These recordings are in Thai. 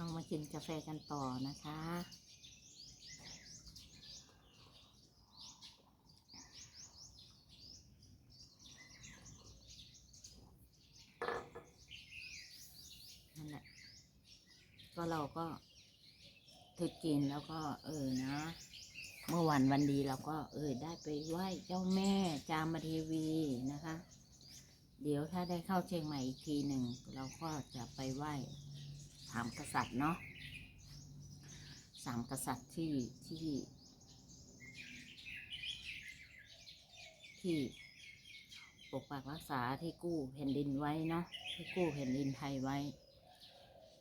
เรามากินกาแฟกันต่อนะคะ นั่นแหละ ก็เราก็ถือกินแล้วก็ เออนะ เมื่อวันวันดีเราก็ เออ ได้ไปไหว้เจ้าแม่จามเทวีนะคะ เดี๋ยวถ้าได้เข้าเชียงใหม่อีกทีหนึ่ง เราก็จะไปไหว้ สามกษัตริย์เนาะสามกษัตริย์ที่ที่ ที่ปกปักรักษาที่กู้แผ่นดินไว้เนาะที่กู้แผ่นดินไทยไว้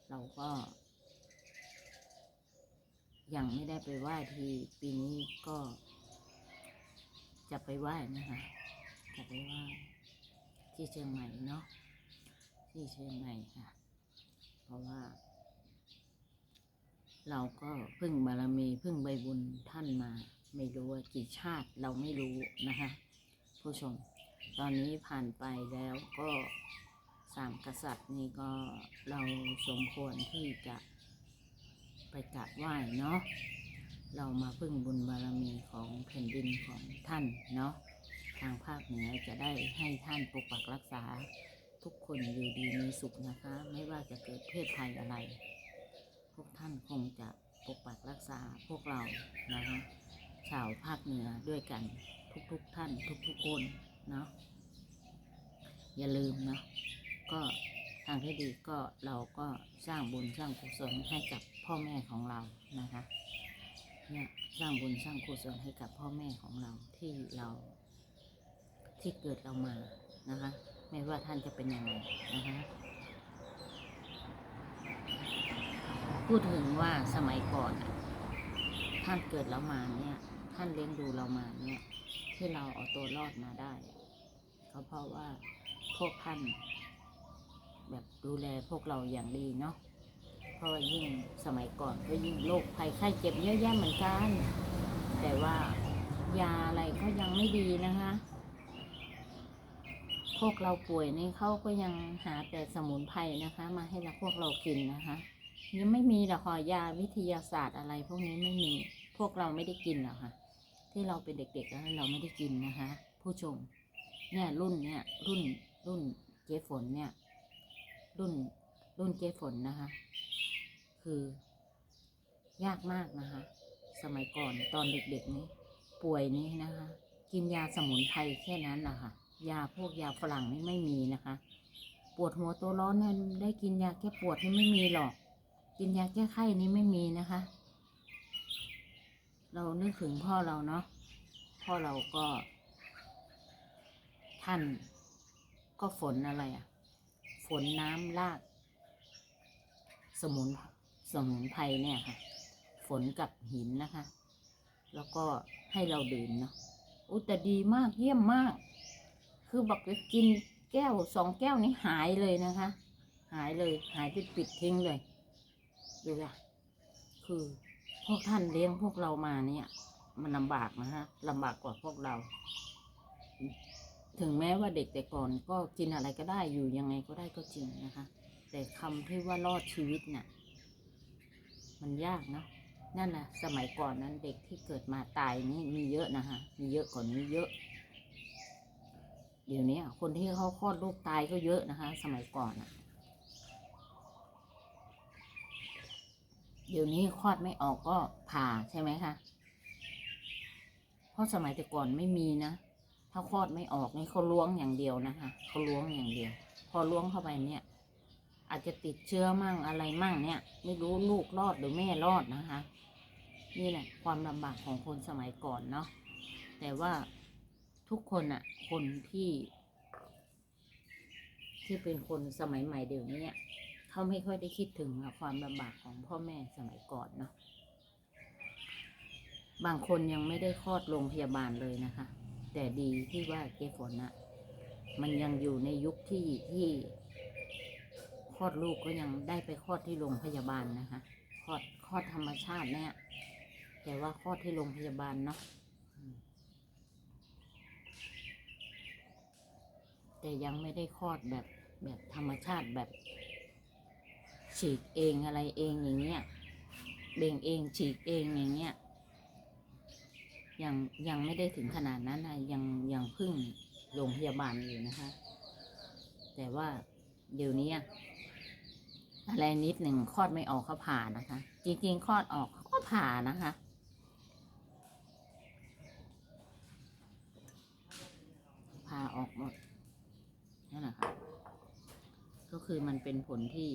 เราก็ยังไม่ได้ไปไหว้ทีปีนี้ก็ จะไปไหว้นะคะจะไปไหว้ที่เชียงใหม่เนาะที่เชียงใหม่ค่ะ เพราะว่า เราก็พึ่งบารมีพึ่งใบบุญท่านมา ไม่รู้ว่ากี่ชาติเราไม่รู้นะคะ ผู้ชม ตอนนี้ผ่านไปแล้วก็สามกษัตริย์นี่ก็เราสมควรที่จะไปกราบไหว้เนาะเรามาพึ่งบุญบารมีของแผ่นดินของท่านเนาะทางภาคเหนือจะได้ให้ท่านปกปักรักษา ทุกคนอยู่ดีมีสุขนะคะ ไม่ว่าจะเกิดเพศภัยอะไร พวกท่านคงจะปกปักรักษาพวกเรานะคะชาวภาคเหนือด้วยกันทุกๆทท่านทุกๆคนเนาะอย่าลืมเนาะก็ทางที่ดีก็เราก็สร้างบุญสร้างกุศลให้กับพ่อแม่ของเรานะคะเนี่ยสร้างบุญสร้างกุศลให้กับพ่อแม่ของเราที่เราที่เกิดเรามานะคะ ไม่ว่าท่านจะเป็นยังไงนะคะพูดถึงว่าสมัยก่อนท่านเกิดเรามาเนี่ย ท่านเลี้ยงดูเรามาเนี่ย ที่เราเอาตัวรอดมาได้ก็เพราะว่าพวกท่าน แบบดูแลพวกเราอย่างดีเนาะเพราะว่ายิ่งสมัยก่อนก็ยิ่งโรคภัยไข้เจ็บเยอะแยะเหมือนกัน แต่ว่ายาอะไรก็ยังไม่ดีนะคะ พวกเราป่วยนี่เขาก็ยังหาแต่สมุนไพรนะคะ มาให้เราพวกเรากินนะคะยังไม่มีหรอกค่ะยาวิทยาศาสตร์อะไร พวกนี้ไม่มีพวกเราไม่ได้กินหรอกค่ะ ที่เราเป็นเด็กๆแล้วเราไม่ได้กินนะคะ ผู้ชม เนี่ยรุ่นเนี่ยรุ่นรุ่นเจ๊ฝนเนี่ย รุ่นรุ่นเจ๊ฝนนะคะ คือ ยากมากนะคะ สมัยก่อนตอนเด็กๆนี้ ป่วยนี้นะคะ กินยาสมุนไพรแค่นั้นนะคะ ยาพวกยาฝรั่งนี่ไม่มีนะคะ ปวดหัวตัวร้อนเนี่ยได้กินยาแก้ปวดนี่ไม่มีหรอก กินยาแก้ไข้นี้ไม่มีนะคะ เรานึกถึงพ่อเราเนาะพ่อเราก็ ท่านก็ฝนอะไรอะ่ะฝนน้ำลาดสมุนสมุนไพรเนี่ยค่ะ ฝนกับหินนะคะ แล้วก็ให้เราดื่มเนาะอุตดีมากเยี่ยมมาก คือบอกจะกินแก้วสองแก้วนี้หายเลยนะคะ หายเลยหายไปปิดทิ้งเลยดูละคือพวกท่านเลี้ยงพวกเรามาเนี่ย มันลำบากนะคะลำบากกว่าพวกเรา ถึงแม้ว่าเด็กแต่ก่อนก็กินอะไรก็ได้อยู่ยังไงก็ได้ก็จริงนะคะ แต่คำที่ว่ารอดชีวิตน่ะ มันยากนะนั่นแหละสมัยก่อนนั้นเด็กที่เกิดมาตายนี่มีเยอะนะคะมีเยอะกว่านี้เยอะ เดี๋ยวนี้คนที่เขาคลอดลูกตายก็เยอะนะคะ สมัยก่อนอะเดี๋ยวนี้คลอดไม่ออกก็ผ่าใช่ไหมคะเพราะสมัยแต่ก่อนไม่มีนะ ถ้าคลอดไม่ออกนี่เขาล้วงอย่างเดียวนะคะเขาล้วงอย่างเดียว พอล้วงเข้าไปเนี่ย อาจจะติดเชื้อมั่งอะไรมั่งเนี่ย ไม่รู้ลูกรอดหรือแม่รอดนะคะ นี่แหละความลำบากของคนสมัยก่อนเนาะแต่ว่า ทุกคนอะคนที่ ที่เป็นคนสมัยใหม่เดี๋ยวนี้เขาไม่ค่อยได้คิดถึงความลำบากของพ่อแม่สมัยก่อนเนาะบางคนยังไม่ได้คลอดโรงพยาบาลเลยนะคะ แต่ดีที่ว่าเจ๊ฝนอะมันยังอยู่ในยุคที่ที่คลอดลูกก็ยังได้ไปคลอดที่โรงพยาบาลนะคะคลอดคลอดธรรมชาติเนี่ยแต่ว่าคลอดที่โรงพยาบาลเนาะอืม แต่ยังไม่ได้คลอดแบบแบบธรรมชาติแบบฉีกเองอะไรเองอย่างเงี้ยเบ่งเองฉีกเองอย่างเงี้ยยังยังไม่ได้ถึงขนาดนั้นนะยังยังพึ่งโรงพยาบาลอยู่นะคะ แต่ว่าเดี๋ยวนี้อะไรนิดหนึ่งคลอดไม่ออกเขาผ่านะคะ จริงๆคลอดออกเขาก็ผ่านะคะพาออกหมด นั่นแหละค่ะก็คือมันเป็นผลที่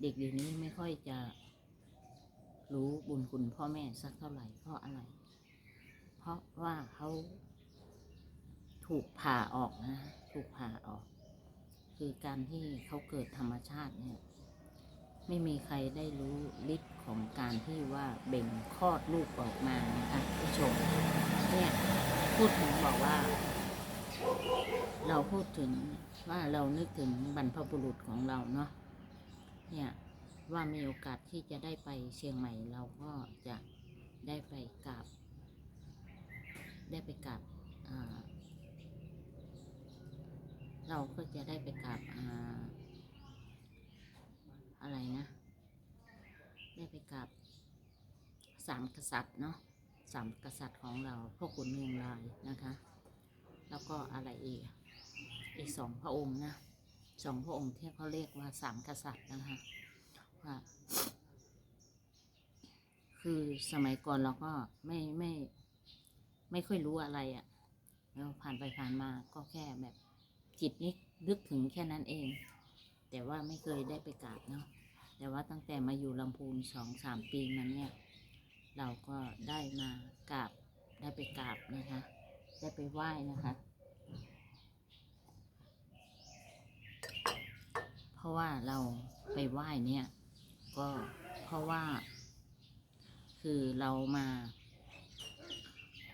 เด็กเดี๋ยวนี้ไม่ค่อยจะรู้บุญคุณพ่อแม่สักเท่าไหร่เพราะอะไร เพราะว่าเขาถูกผ่าออกนะ ถูกผ่าออก คือการที่เขาเกิดธรรมชาติเนี่ย ไม่มีใครได้รู้ฤทธิ์ของการที่ว่าเบ่งคลอดลูกออกมานะคะผู้ชม เนี่ย พูดถึงบอกว่า เราพูดถึงว่าเรานึกถึงบรรพบุรุษของเราเนาะเนี่ยว่ามีโอกาสที่จะได้ไปเชียงใหม่เราก็จะได้ไปกราบ ได้ไปกราบเราก็จะได้ไปกราบอ่าอะไรนะ ได้ไปกราบสามกษัตริย์เนาะสามกษัตริย์ของเราพ่อขุนเมืองลายนะคะ แล้วก็อะไรอีกอะอีกสองพระองค์นะสองพระองค์ที่เขาเรียกว่าสามกษัตริย์นะคะว่าคือสมัยก่อนเราก็ไม่ไม่ไม่ค่อยรู้อะไรอะ่ะแล้วผ่านไปผ่านมาก็แค่แบบจิตนินึกถึงแค่นั้นเอง แต่ว่าไม่เคยได้ไปกราบเนาะแต่ว่าตั้งแต่มาอยู่ลำพูนสองสามปีมาเนี่ย เราก็ได้มากราบได้ไปกราบนะคะ ได้ไปไหว้นะคะ เพราะว่าเราไปไหว้เนี่ย ก็เพราะว่า คือเรามา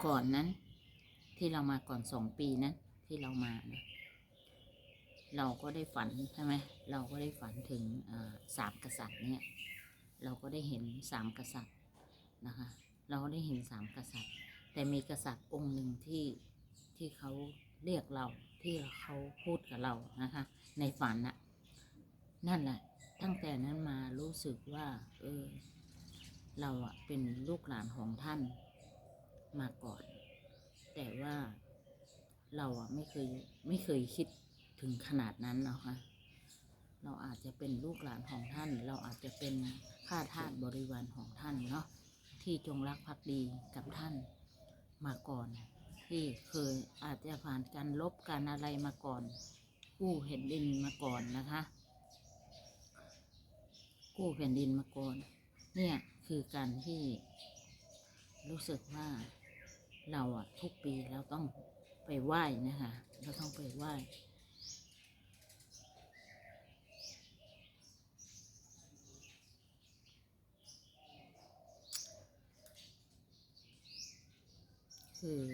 ก่อนนั้น ที่เรามาก่อนสองปีนั้นที่เรามานะเราก็ได้ฝันใช่ไหมเราก็ได้ฝันถึงสามกษัตริย์เนี่ย เราก็ได้เห็นสามกษัตริย์นะคะ เราได้เห็นสามกษัตริย์ แต่มีกษัตริย์องค์หนึ่งที่ที่เขาเรียกเราที่เขาพูดกับเรานะคะ ในฝันน่ะนั่นแหละตั้งแต่นั้นมารู้สึกว่า เออ เราอะเป็นลูกหลานของท่านมาก่อน แต่ว่าเราอะไม่เคยไม่เคยคิดถึงขนาดนั้นนะคะเราอาจจะเป็นลูกหลานของท่าน เราอาจจะเป็นข้าทาสบริวารของท่านเนาะที่จงรักภักดีกับท่าน มาก่อน ที่เคยอาจจะผ่านการลบการอะไรมาก่อน กู้แผ่นดินมาก่อนนะคะ กู้แผ่นดินมาก่อน เนี่ยคือการที่รู้สึกว่าเราอะทุกปีเราต้องไปไหว้นะคะ เราต้องไปไหว้ คือ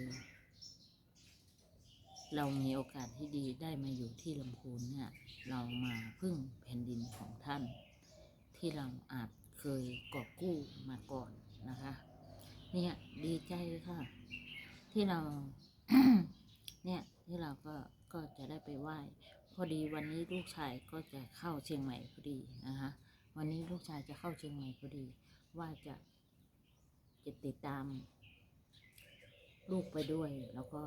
เรามีโอกาสที่ดีได้มาอยู่ที่ลำพูนเนี่ย เรามาพึ่งแผ่นดินของท่าน ที่เราอาจเคยกอบกู้มาก่อนนะคะ เนี่ยดีใจค่ะ ที่เรา เนี่ยที่เราก็ก็จะได้ไปไหว้พอดีวันนี้ลูกชายก็จะเข้าเชียงใหม่พอดีนะคะวันนี้ลูกชายจะเข้าเชียงใหม่พอดี ว่าจะจะติดตาม ลูกไปด้วย แล้วก็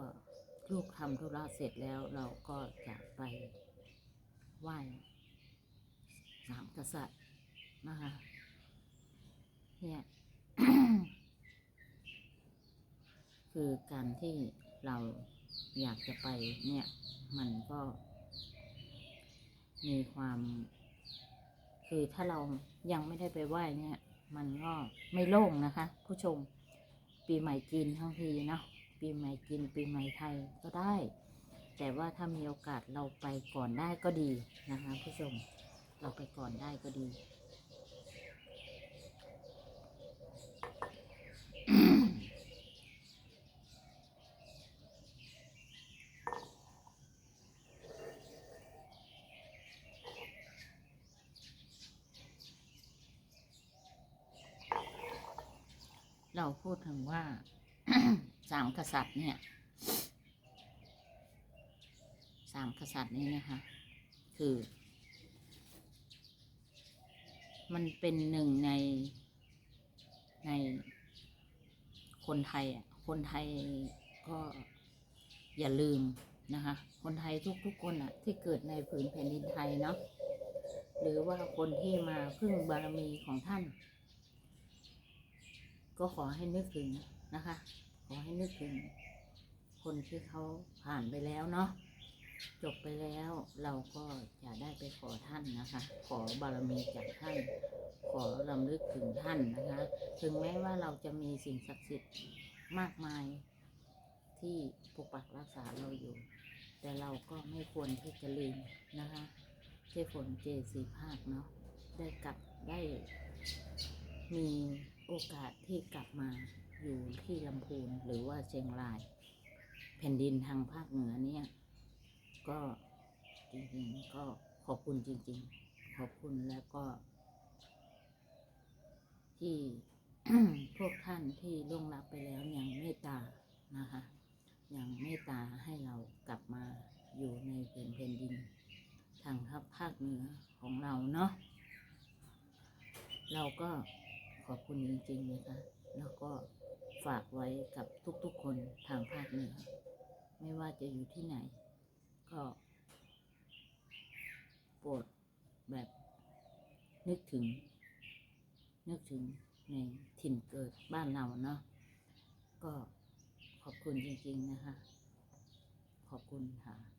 ลูกทำธุระเสร็จแล้วเราก็จะไปไหว้สามกษัตริย์นะคะเนี่ยคือการที่เราอยากจะไปเนี่ย มันก็ มีความ คือถ้าเรายังไม่ได้ไปไหว้เนี่ย มันก็ไม่โล่งนะคะ ผู้ชม ปีใหม่จีนทั้งทีเนาะปีใหม่จีนปีใหม่ไทยก็ได้ แต่ว่าถ้ามีโอกาสเราไปก่อนได้ก็ดีนะคะผู้ชมเราไปก่อนได้ก็ดี เราพูดถึงว่า สาม กษัตริย์เนี่ยสามกษัตริย์นี้นะคะ คือ มันเป็นหนึ่งในในคนไทยอะคนไทยก็อย่าลืมนะคะ คนไทยทุกๆคนอะ ที่เกิดในผืนแผ่นดินไทยเนาะหรือว่าคนที่มาพึ่งบารมีของท่าน ก็ขอให้นึกถึงนะคะ ขอให้นึกถึงคนที่เขาผ่านไปแล้วเนาะจบไปแล้วเราก็จะได้ไปขอท่านนะคะ ขอบารมีจากท่าน ขอรำลึกถึงท่านนะคะ ถึงแม้ว่าเราจะมีสิ่งศักดิ์สิทธิ์มากมายที่ปกปักรักษาเราอยู่ แต่เราก็ไม่ควรที่จะลืมนะคะเจฝนเจสีภาคเนาะได้กลับได้มีโอกาสที่กลับมา อยู่ที่ลำพูนหรือว่าเชียงราย แผ่นดินทางภาคเหนือเนี่ย ก็จริงๆก็ขอบคุณจริง ๆ ขอบคุณแล้วก็ ที่พวกท่านที่ล่วงลับไปแล้วยังเมตตานะคะยังเมตตาให้เรากลับมาอยู่ในแผ่นแผ่นดิน ทางภาคเหนือของเราเนาะเราก็ขอบคุณจริงๆนะคะแล้วก็ ฝากไว้กับทุกๆคนทางภาคเหนือไม่ว่าจะอยู่ที่ไหน ก็โปรดแบบนึกถึง นึกถึงในถิ่นเกิดบ้านเราเนาะก็ขอบคุณจริงๆนะคะ ขอบคุณค่ะ